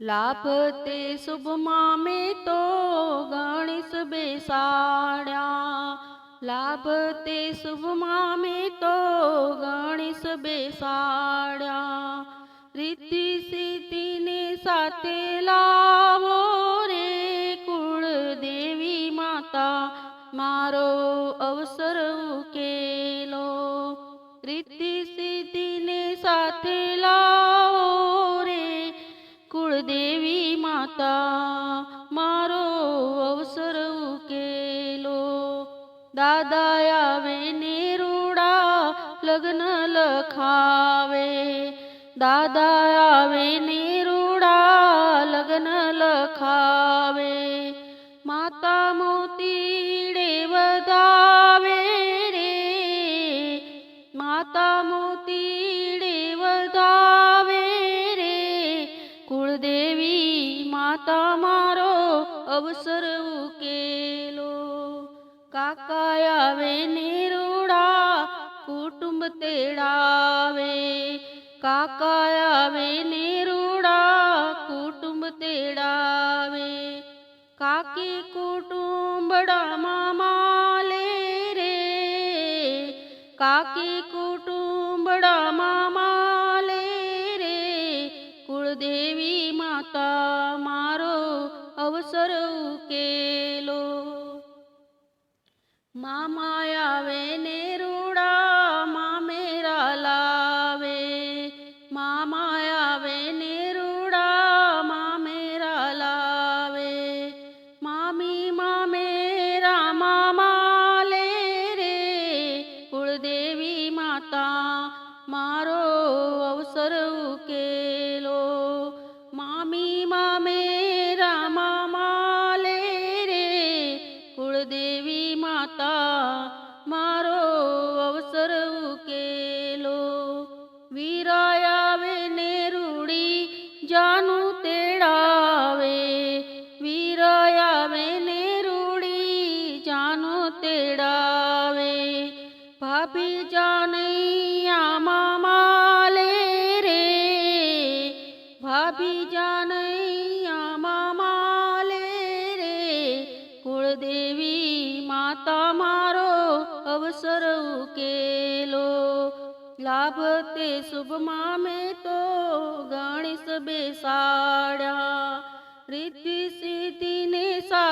लाभते शुभमामे तो गणेश बेसाड्या। लाभते शुभमामे तो गणेश बेसाड्या। रीती सिद्धिने साथे लावो रे कुळदेवी माता मारो अवसर केलो रीती सिद्धिने साथे लावो માતા, મારો અવસર ઉકેલો. દાદા આવે ને રૂડા લગ્ન લખાવે. દાદા આવે ને રૂડા લગ્ન લખાવે. માતા મોતીડે વધાવે રે. માતા મોતીડે કુળદેવી માતા મારો અવસર ઉકેલો. કાકા આવે ને રૂડા કુટુંબ તેડાવે. કાકા આવે ને રૂડા કુટુંબ તેડાવે. કાકી કુટુંબડામાં માલે રે. કાકી કુટુંબડામાં માતા મારો અવસર ઉકેલો. મામા આવે ને રૂડા મામેરા લાવે મામા આવે ને રૂડા મામેરા લાવે મામી મામેરા મામા લે રે. કુળદેવી માતા મારો મારો અવસર ઉકેલો. વીરાય આવે ને રૂડી જાનું તેડાવે. વીરાય આવે ને રૂડી જાનું તેડાવે. ભાભી જાનૈયા करऊ केलो लाभ ते शुभमा मे तो गणेश बेसाड़ा रिद्धि सिद्धि ने सा